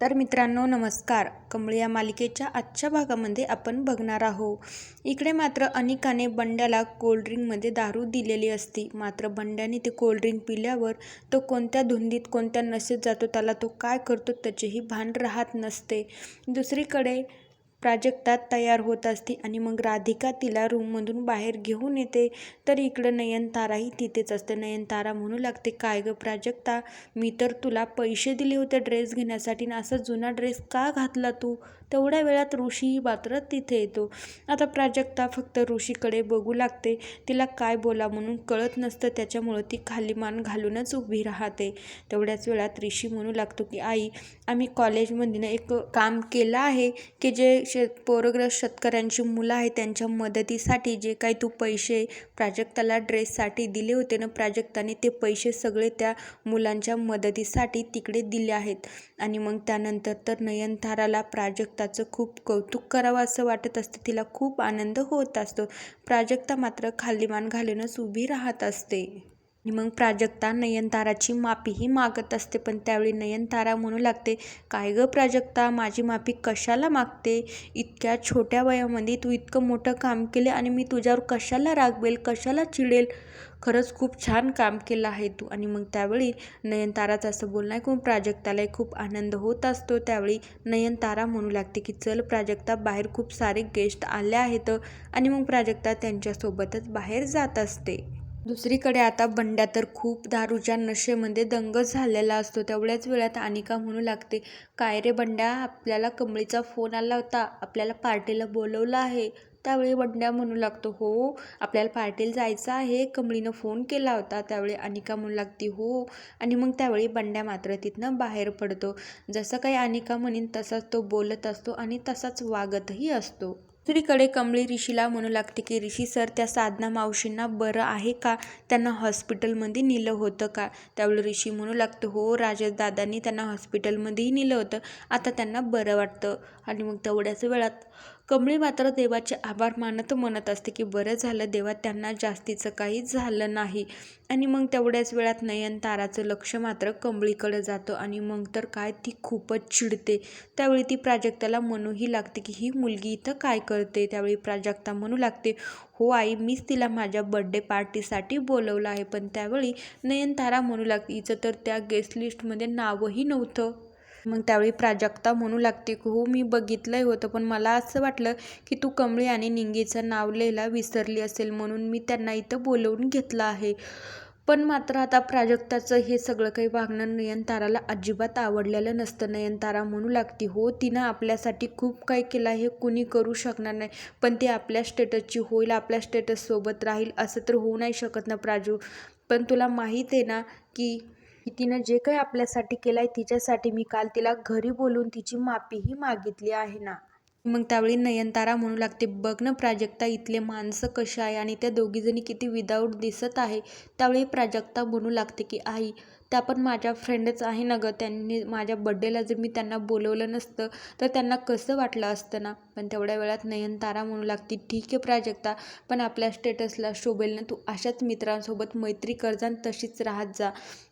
तर मित्रांनो नमस्कार. कमळ या मालिकेच्या आजच्या भागामध्ये आपण बघणार आहोत. इकडे मात्र अनिकाने बंड्याला कोल्ड्रिंकमध्ये दारू दिलेली असती. मात्र बंड्याने ते कोल्ड्रिंक पिल्यावर तो कोणत्या धुंदीत कोणत्या नशेत जातो त्याला तो काय करतो त्याचेही भान राहत नसते. दुसरीकडे प्राजक्ता तयार होत असते आणि मग राधिका तिला रूममधून बाहेर घेऊन येते. तर इकडं नयनताराही तिथेच असते. नयनतारा म्हणू लागते काय गं प्राजक्ता मी तर तुला पैसे दिले होते ड्रेस घेण्यासाठी ना असा जुना ड्रेस का घातला तू? तेवढ्या वेळात ऋषी मात्र तिथे येतो. आता प्राजक्ता फक्त ऋषीकडे बघू लागते. तिला काय बोला म्हणून कळत नसतं. त्याच्यामुळं ती खाली मान घालूनच उभी राहते. तेवढ्याच वेळात ऋषी म्हणू लागतो की आई आम्ही कॉलेजमधनं एक काम केलं आहे की जे शेत पोरग्रस्त शेतकऱ्यांची मुलं आहेत त्यांच्या मदतीसाठी जे काही तू पैसे प्राजक्ताला ड्रेससाठी दिले होते ना प्राजक्ताने ते पैसे सगळे त्या मुलांच्या मदतीसाठी तिकडे दिले आहेत. आणि मग त्यानंतर तर नयनताराला प्राजक्ताचं खूप कौतुक करावं असं वाटत असतं. तिला खूप आनंद होत असतो. प्राजक्ता मात्र खाली मान घालूनच उभी राहत असते. आणि मग प्राजक्ता नयनताराची माफीही मागत असते पण त्यावेळी नयनतारा म्हणू लागते काय गं प्राजक्ता माझी माफी कशाला मागते? इतक्या छोट्या वयामध्ये तू इतकं मोठं काम केले आणि मी तुझ्यावर कशाला रागवेल? कशाला चिडेल? खरंच खूप छान काम केलं आहे तू. आणि मग त्यावेळी नयनताराचं असं बोलणं ऐकून प्राजक्तालाही खूप आनंद होत असतो. त्यावेळी नयनतारा म्हणू लागते की चल प्राजक्ता बाहेर खूप सारे गेस्ट आले आहेत. आणि मग प्राजक्ता त्यांच्यासोबतच बाहेर जात असते. दुसरीकडे आता बंड्या तर खूप दारूच्या नशेमध्ये दंग झालेला असतो. तेवढ्याच वेळात अनिका म्हणू लागते काय रे बंड्या आपल्याला कमळीचा फोन आला होता आपल्याला पार्टीला बोलवलं आहे. त्यावेळी बंड्या म्हणू लागतो हो आपल्याला पार्टीला जायचं आहे कमळीनं फोन केला होता. त्यावेळी अनिका म्हणू लागते हो. आणि मग त्यावेळी बंड्या मात्र तिथनं बाहेर पडतो. जसं काही अनिका म्हणेन तसाच तो बोलत असतो आणि तसाच वागतही असतो. दुसरीकडे कमळी ऋषीला म्हणू लागते की ऋषी सर त्या साधना मावशींना बरं आहे का? त्यांना हॉस्पिटलमध्ये नेलं होतं का? त्यावेळी ऋषी म्हणू लागतं हो राजदादांनी त्यांना हॉस्पिटलमध्येही नेलं होतं. आता त्यांना बरं वाटतं. आणि मग तेवढ्याच वेळात कमळी मात्र देवाचे आभार मानत म्हणत असते की बरं झालं देवा त्यांना जास्तीचं काहीच झालं नाही. आणि मग तेवढ्याच वेळात नयनताराचं लक्ष मात्र कमळीकडे जातं आणि मग तर काय ती खूपच चिडते. त्यावेळी ती प्राजक्ताला म्हणूही लागते की ही मुलगी इथं काय करते? त्यावेळी प्राजक्ता म्हणू लागते हो आई मीच तिला माझ्या बड्डे पार्टीसाठी बोलवलं आहे. पण त्यावेळी नयनतारा म्हणू लागते हिचं तर त्या गेस्ट लिस्टमध्ये नावही नव्हतं. मग त्यावेळी प्राजक्ता म्हणू लागते की हो मी बघितलंही होतं पण मला असं वाटलं की तू कमळी आणि निंगीचं नाव लिहायला विसरली असेल म्हणून मी त्यांना इथं बोलवून घेतलं आहे. पण मात्र आता प्राजक्ताचं हे सगळं काही वागणं नयनताराला अजिबात आवडलेलं नसतं. नयनतारा म्हणू लागते हो तिनं आपल्यासाठी खूप काही केलं हे कुणी करू शकणार नाही पण ती आपल्या स्टेटसची होईल आपल्या स्टेटससोबत राहील असं तर होऊ नाही शकत ना प्राजू. पण तुला माहीत आहे ना की की तिनं जे काही आपल्यासाठी केलं आहे तिच्यासाठी मी काल तिला घरी बोलून तिची माफीही मागितली आहे ना. मग त्यावेळी नयनतारा म्हणू लागते बघ ना प्राजक्ता इथले माणसं कशा आहे आणि त्या दोघीजणी किती विदाऊट दिसत आहे. त्यावेळी प्राजक्ता म्हणू लागते की आई त्या पण माझ्या फ्रेंडच आहे ना गं. त्यांनी माझ्या बड्डेला जर मी त्यांना बोलवलं नसतं तर त्यांना कसं वाटलं असतं ना? पण तेवढ्या वेळात नयनतारा म्हणू लागते. ठीक आहे प्राजक्ता पण आपल्या स्टेटसला शोभेल ना तू. अशाच मित्रांसोबत मैत्री करजान तशीच राहत जा.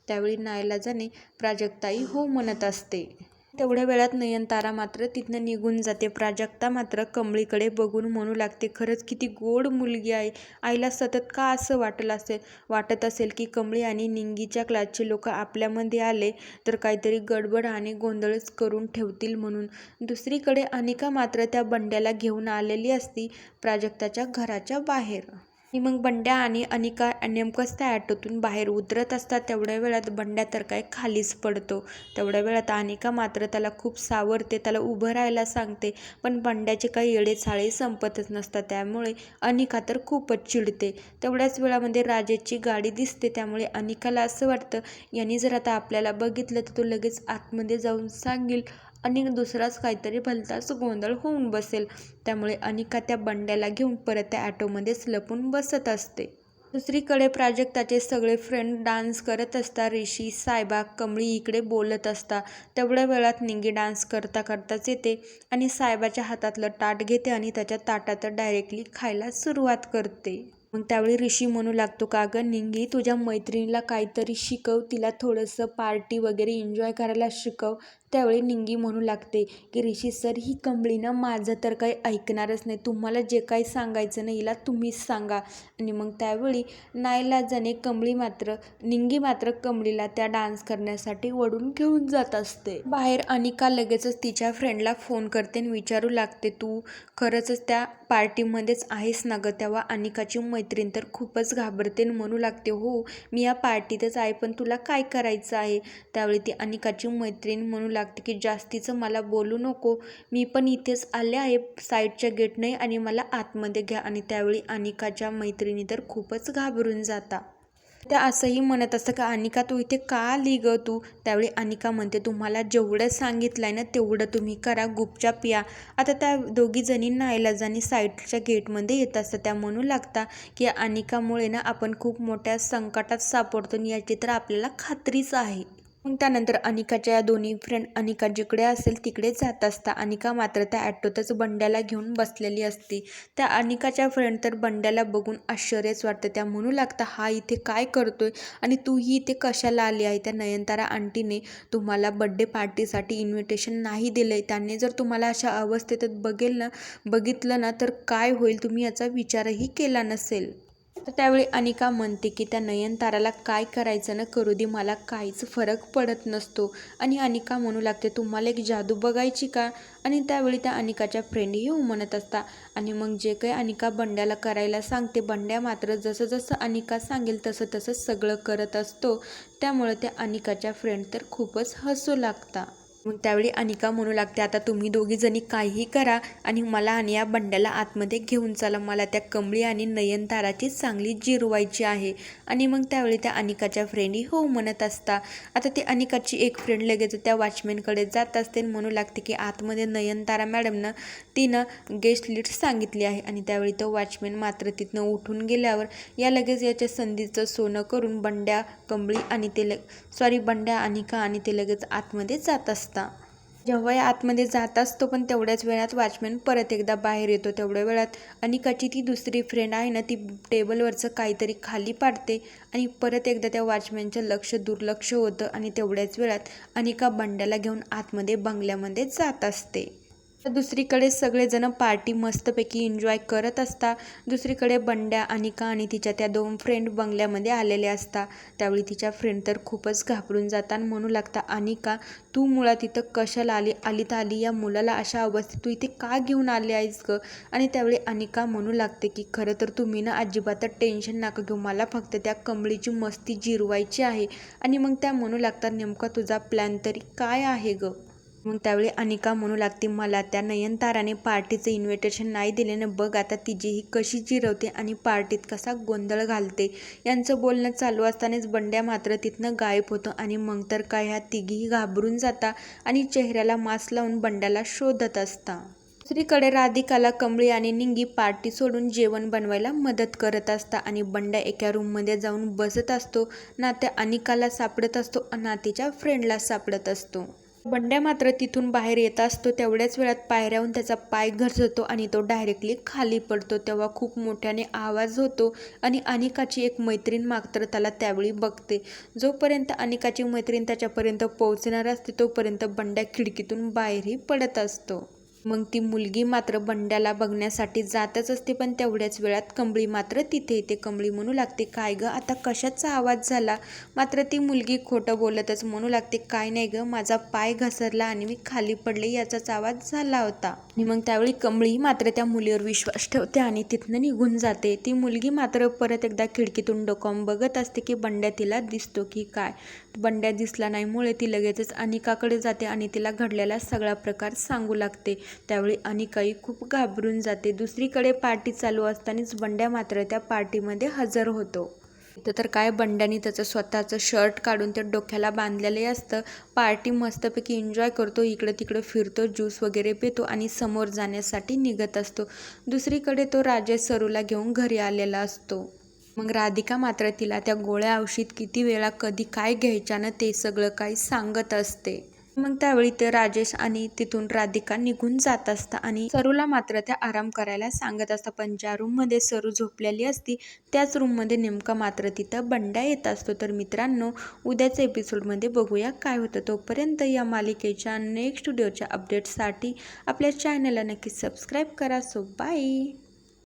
त्यावेळी नायलाजाने प्राजक्ताही हो म्हणत असते. तेवढ्या वेळात नयनतारा मात्र तिथनं निघून जाते. प्राजक्ता मात्र कमळीकडे बघून म्हणू लागते खरंच किती गोड मुलगी आहे. आईला सतत का असं वाटलं असेल? वाटत असेल की कमळी आणि निंगीच्या क्लासचे लोक आपल्यामध्ये आले तर काहीतरी गडबड आणि गोंधळच करून ठेवतील म्हणून. दुसरीकडे अनिका मात्र त्या बंड्याला घेऊन आलेली असती प्राजक्ताच्या घराच्या बाहेर. आणि मग बंड्या आणि अनिका नेमकंच त्या ॲटोतून बाहेर उतरत असतात. तेवढ्या वेळात बंड्या तर काय खालीच पडतो. तेवढ्या वेळात अनिका मात्र त्याला खूप सावरते. त्याला उभं राहायला सांगते. पण बंड्याचे काही येडेचाळे संपतच नसतात. त्यामुळे अनिका तर खूपच चिडते. तेवढ्याच वेळामध्ये राजेची गाडी दिसते. त्यामुळे अनिकाला असं वाटतं यांनी जर आता आपल्याला बघितलं तर तो लगेच आतमध्ये जाऊन सांगेल आणि दुसराच काहीतरी भलताच गोंधळ होऊन बसेल. त्यामुळे अनिका त्या बंड्याला घेऊन परत त्या ॲटोमध्येच लपून बसत असते. दुसरीकडे प्राजक्ताचे सगळे फ्रेंड डान्स करत असता. ऋषी सायबा कमळी इकडे बोलत असता. तेवढ्या वेळात निंगी डान्स करता करताच येते आणि सायबाच्या हातातलं ताट घेते आणि त्याच्या ताटात डायरेक्टली खायला सुरुवात करते. मग त्यावेळी ऋषी म्हणू लागतो का गं निंगी तुझ्या मैत्रिणीला काहीतरी शिकव. तिला थोडंसं पार्टी वगैरे एन्जॉय करायला शिकव. त्यावेळी निंगी म्हणू लागते की ऋषी सर ही कंबळी ना माझं तर काही ऐकणारच नाही. तुम्हाला जे काही सांगायचं नाही हिला तुम्हीच सांगा. आणि मग त्यावेळी नाईलाजाने कमळी मात्र निंगी मात्र कमळीला त्या डान्स करण्यासाठी वडून घेऊन जात असते. बाहेर अनिका लगेचच तिच्या फ्रेंडला फोन करते आणि विचारू लागते तू खरंच त्या पार्टीमध्येच आहेस ना गं? तेव्हा अनिकाची मैत्रीण तर खूपच घाबरते आणि म्हणू लागते हो मी या पार्टीतच आहे पण तुला काय करायचं आहे? त्यावेळी ती अनिकाची मैत्रीण म्हणू लागते की जास्तीचं मला बोलू नको. मी पण इथेच आले आहे साईडच्या गेटने आणि मला आतमध्ये घ्या आणि त्यावेळी अनिकाच्या मैत्रिणी तर खूपच घाबरून जाता. त्या असंही म्हणत असतं का अनिका तू इथे का आली गं तू? त्यावेळी अनिका म्हणते तुम्हाला जेवढं सांगितलं आहे ना तेवढं तुम्ही करा गुपचाप या. आता त्या दोघी जणी नाईलाजानी साईडच्या गेटमध्ये येत असतात. त्या म्हणू लागता की अनिकामुळे ना आपण खूप मोठ्या संकटात सापडतो आणि याची तर आपल्याला खात्रीच आहे. मग त्यानंतर अनिकाच्या या दोन्ही फ्रेंड अनिका जिकडे असेल तिकडे जात असता. अनिका मात्र त्या ॲटोतच बंड्याला घेऊन बसलेली असते. त्या अनिकाच्या फ्रेंड तर बंड्याला बघून आश्चर्यच वाटतं. त्या म्हणू लागता हा इथे काय करतोय? आणि तू ही इथे कशाला आली आहे? त्या नयनतारा आंटीने तुम्हाला बड्डे पार्टीसाठी इन्व्हिटेशन नाही दिलं आहे त्याने जर तुम्हाला अशा अवस्थेत बघेल ना बघितलं ना तर काय होईल? तुम्ही याचा विचारही केला नसेल. तर त्यावेळी अनिका म्हणते की त्या नयनताराला काय करायचं ना करू दे मला काहीच फरक पडत नसतो. आणि अनिका म्हणू लागते तुम्हाला एक जादू बघायची का? आणि त्यावेळी त्या अनिकाच्या फ्रेंडही म्हणत असता. आणि मग जे काही अनिका बंड्याला करायला सांगते बंड्या मात्र जसं जसं अनिका सांगेल तसं तसं सगळं करत असतो. त्यामुळे त्या अनिकाच्या फ्रेंड तर खूपच हसू लागता. मग त्यावेळी अनिका म्हणू लागते आता तुम्ही दोघी जणी काहीही करा आणि मला आणि या बंड्याला आतमध्ये घेऊन चला. मला त्या कमळी आणि नयनताराची चांगली जिरवायची आहे. आणि मग त्यावेळी त्या अनिकाच्या फ्रेंडही हो म्हणत असता. आता ती अनिकाची एक फ्रेंड लगेच त्या वॉचमॅनकडे जात असते आणि म्हणू लागते की आतमध्ये नयनतारा मॅडमनं तिनं गेस्ट लिस्ट सांगितली आहे. आणि त्यावेळी तो वॉचमॅन मात्र तिथनं उठून गेल्यावर या लगेच याच्या संधीचं सोनं करून बंड्या कमळी आणि ते ल सॉरी बंड्या अनिका आणि ते लगेच आतमध्ये जात असतात. जेव्हा या आतमध्ये जात असतो पण तेवढ्याच वेळात वॉचमॅन परत एकदा बाहेर येतो. तेवढ्या वेळात अनिकाची ती दुसरी फ्रेंड आहे ना ती टेबलवरचं काहीतरी खाली पाडते आणि परत एकदा त्या वॉचमॅनचं लक्ष दुर्लक्ष होतं आणि तेवढ्याच वेळात अनिका बंड्याला घेऊन आतमध्ये बंगल्यामध्ये जात असते. दुसरीकडे सगळेजण पार्टी मस्तपैकी एन्जॉय करत असता. दुसरीकडे बंड्या अनिका आणि तिच्या त्या दोन फ्रेंड बंगल्यामध्ये आलेल्या असता. त्यावेळी तिच्या फ्रेंड तर खूपच घाबरून जातात म्हणू लागता अनिका तू मुळात इथं कशाला आली आली तर आली? या मुलाला अशा अवस्थेत तू इथे का घेऊन आले आहेस गं? आणि त्यावेळी अनिका म्हणू लागते की खरं तर तुम्ही ना अजिबातच टेन्शन नका घेऊ. मला फक्त त्या कमळीची मस्ती जिरवायची आहे. आणि मग त्या म्हणू लागतात नेमका तुझा प्लॅन तरी काय आहे गं? मग त्यावेळी अनिका म्हणू लागते मला त्या नयनताराने पार्टीचं इन्व्हिटेशन नाही दिल्यानं बघ आता तिचीही कशी चिरवते आणि पार्टीत कसा गोंधळ घालते. यांचं बोलणं चालू असतानाच बंड्या मात्र तिथनं गायब होतं आणि मग तर काय ह्या तिघीही घाबरून जाता आणि चेहऱ्याला मास्क लावून बंड्याला शोधत असता. दुसरीकडे राधिकाला कमळी आणि निंगी पार्टी सोडून जेवण बनवायला मदत करत असता आणि बंड्या एका रूममध्ये जाऊन बसत असतो. ना त्या अनिकाला सापडत असतो ना तिच्या फ्रेंडला सापडत असतो. बंड्या मात्र तिथून बाहेर येत असतो तेवढ्याच वेळात पायऱ्याहून त्याचा पाय घसरतो आणि तो डायरेक्टली खाली पडतो. तेव्हा खूप मोठ्याने आवाज होतो आणि अनिकाची एक मैत्रीण मात्र त्याला त्यावेळी बघते. जोपर्यंत अनिकाची मैत्रीण त्याच्यापर्यंत पोहोचणार असते तोपर्यंत बंड्या खिडकीतून बाहेरही पडत असतो. मग ती मुलगी मात्र बंड्याला बघण्यासाठी जातच असते पण तेवढ्याच वेळात कंबळी मात्र तिथे येते. कंबळी म्हणू लागते काय गं आता कशाचा आवाज झाला? मात्र ती मुलगी खोटं बोलतच म्हणू लागते काय नाही गं माझा पाय घसरला आणि मी खाली पडले याचाच आवाज झाला होता. आणि मग त्यावेळी कंबळी मात्र त्या मुलीवर विश्वास ठेवते आणि तिथनं निघून जाते. ती मुलगी मात्र परत एकदा खिडकीतून डोकावून बघत असते की बंड्या तिला दिसतो की काय. बंड्या दिसला नाहीमुळे ती लगेचच अनिकाकडे जाते आणि तिला घडलेला सगळा प्रकार सांगू लागते. त्यावेळी अनिकाई खूप घाबरून जाते. दुसरीकडे पार्टी चालू असतानाच बंड्या मात्र त्या पार्टीमध्ये हजर होतो. इथं तर काय बंड्यानी त्याचं स्वतःचं शर्ट काढून त्या डोक्याला बांधलेले असतं. पार्टी मस्तपैकी एन्जॉय करतो. इकडं तिकडं फिरतो ज्यूस वगैरे पितो आणि समोर जाण्यासाठी निघत असतो. दुसरीकडे तो राजेश सरूला घेऊन घरी आलेला असतो. मग राधिका मात्र तिला त्या गोळ्या औषध किती वेळा कधी काय घ्यायच्यानं ते सगळं काही सांगत असते. मग त्यावेळी ते राजेश आणि तिथून राधिका निघून जात असता आणि सरूला मात्र त्या आराम करायला सांगत असता. पण ज्या रूममध्ये सरू झोपलेली असती त्याच रूममध्ये नेमका मात्र तिथं बंड्या येत असतो. तर मित्रांनो उद्याच्या एपिसोडमध्ये बघूया काय होतं. तोपर्यंत या मालिकेच्या नेक्स्ट व्हिडिओच्या अपडेट्ससाठी आपल्या चॅनलला नक्की सबस्क्राईब करा. So bye